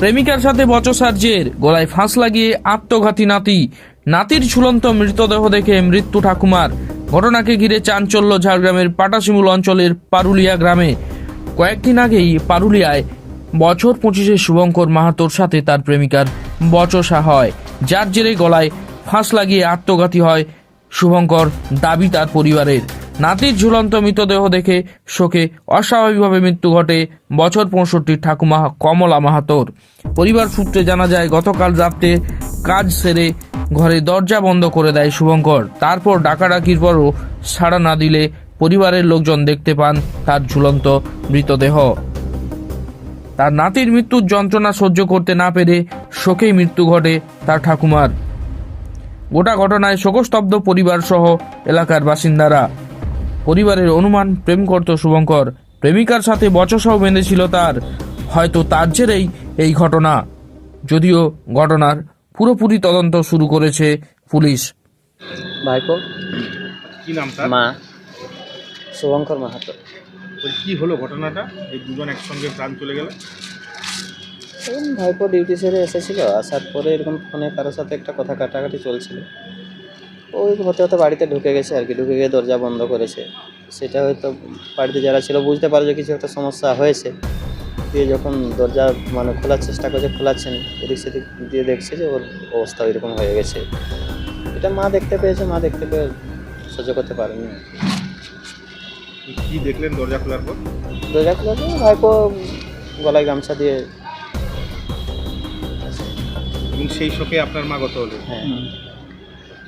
প্রেমিকার সাথে বচসার জের, গলায় ফাঁস লাগিয়ে আত্মঘাতী নাতি। নাতির ঝুলন্ত মৃতদেহ দেখে মৃত্যু ঠাকুমার। ঘটনাকে ঘিরে চাঞ্চল্য ঝাড়গ্রামের পাটাশিমুল অঞ্চলের পারুলিয়া গ্রামে। কয়েকদিন আগেই পারুলিয়ায় বছর পঁচিশে শুভঙ্কর মাহাতোর সাথে তার প্রেমিকার বচসা হয়। যার জেরে গলায় ফাঁস লাগিয়ে আত্মঘাতী হয় শুভঙ্কর, দাবি তার পরিবারের। নাতির ঝুলন্ত মৃতদেহ দেখে শোকে অস্বাভাবিকভাবে মৃত্যু ঘটে বছর পঁয়ষট্টির ঠাকুমা কমলা মাহাতোর। পরিবার সূত্রে জানা যায়, গতকাল রাত্রে কাজ সেরে ঘরে দরজা বন্ধ করে দেয় শুভঙ্কর। তারপর ডাকাডাকির পরও সাড়া না দিলে পরিবারের লোকজন দেখতে পান তার ঝুলন্ত মৃতদেহ। তার নাতির মৃত্যুর যন্ত্রণা সহ্য করতে না পেরে শোকেই মৃত্যু ঘটে তার ঠাকুমার। গোটা ঘটনায় শোকস্তব্ধ পরিবার সহ এলাকার বাসিন্দারা। পরিবারের অনুমান প্রেম করত শুভঙ্কর। প্রেমিকার সাথে বচসাও বেঁধেছিল তার। হয়তো তার জেরেই এই ঘটনা। যদিও ঘটনার পুরোপুরি তদন্ত শুরু করেছে পুলিশ। ভাইপো। কি নাম তার? মা। শুভঙ্কর মাহাতো। কি হলো ঘটনাটা? এই দুজন একসঙ্গে প্রাণ চলে গেল? ভাইপো ডিউটি সেরে এসেছিল। আসার পরে এরকম ফোনে কারোর সাথে একটা কথা কাটাকাটি চলছিল। ওই হতে হতে বাড়িতে ঢুকে গেছে আর কি ঢুকে গিয়ে দরজা বন্ধ করেছে। সেটা হয়তো বাড়িতে যারা ছিল বুঝতে পারে যে কিছু একটা সমস্যা হয়েছে। দিয়ে যখন দরজা মানে খোলার চেষ্টা করছে খোলাচ্ছেন এদিক সেদিক দিয়ে দেখছে যে ওর অবস্থা এরকম হয়ে গেছে। এটা মা দেখতে পেয়েছে মা দেখতে পেয়ে সহ্য করতে পারেনি। কি- কি দেখলেন দরজা খোলার পর? দরজা খোলা দিয়ে ভাইপো গলায় গামছা দিয়ে। এবং সেই শোকে আপনার মা গত হলো হ্যাঁ।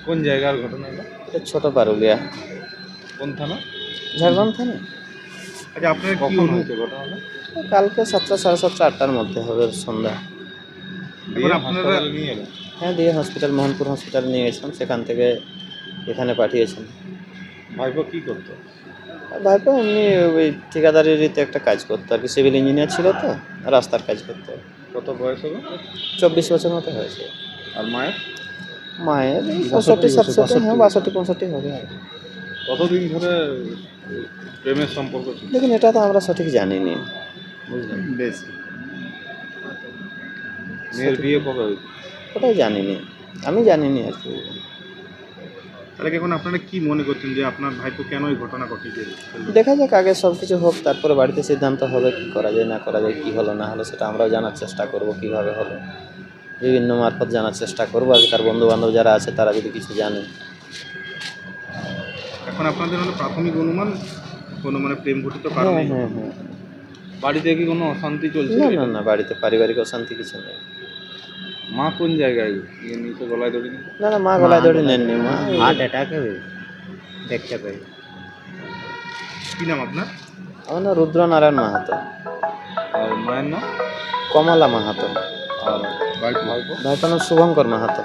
কোন জায়গার ঘটনা এটা? ছোট পারুলিয়া। কোন থানা? ঝাড়গ্রাম থানা। আচ্ছা আপনার কখন হয়েছে ঘটনাটা? কালকে সাতটা সাড়ে সাতটা আটটার মধ্যে হবে সন্ধ্যা। আপনারা নিয়ে এলেন হ্যাঁ দিয়ে হসপিটাল মোহনপুর হসপিটাল নিয়ে গেছিলাম। সেখান থেকে এখানে পাঠিয়েছেন। ভাইপো কি করতো? ভাইপো এমনি ওই ঠিকাদারিতে একটা কাজ করতো আর কি। সিভিল ইঞ্জিনিয়ার ছিল তো রাস্তার কাজ করতো। কত বয়স হলো চব্বিশ বছর মতো হয়েছে। আর মায়ের? মায়ের এই পঁয়ষট্টি সাতষট্টি হ্যাঁ বাষট্টি পঁয়ষট্টি হবে আর। কতদিন ধরে প্রেমের সম্পর্ক ছিল দেখুন এটা তো আমরা সঠিক জানিনি। বুঝলেন বেশ। মেয়ের বিয়ে কবে ওটাই জানিনি। আমি জানিনি আর কি। তাহলে এখন আপনারা কি মনে করছেন যে আপনার ভাইপো কেন এই ঘটনা ঘটিয়ে দেখা যাক আগে সব কিছু হোক তারপরে বাড়িতে সিদ্ধান্ত হবে কি করা যায় না করা যায় কি হলো না হলো সেটা আমরাও জানার চেষ্টা করব কীভাবে হলো বিভিন্ন মারফত জানার চেষ্টা করব আর তার বন্ধু বান্ধব যারা আছে তারা যদি কিছু জানে। এখন আপনাদের হলো প্রাথমিক অনুমান? কোনো মানে প্রেম ঘটিত হ্যাঁ হ্যাঁ হ্যাঁ। বাড়িতে কি কোনো অশান্তি চলছে? না না না বাড়িতে পারিবারিক অশান্তি কিছু নেই। মা কোন জায়গায়? ইয়ে নিচে গলায় দড়ি? না না মা গলায় দড়ি নেননি মা। হার্ট অ্যাটাক দেখতে পাই। কি নাম আপনার? আমার নাম রুদ্রনারায়ণ মাহাতো। আর মায়ের নাম? কমলা মাহাতো। আর ভাইপো ভাইপো ভাইটার নাম শুভঙ্কর মাহাতো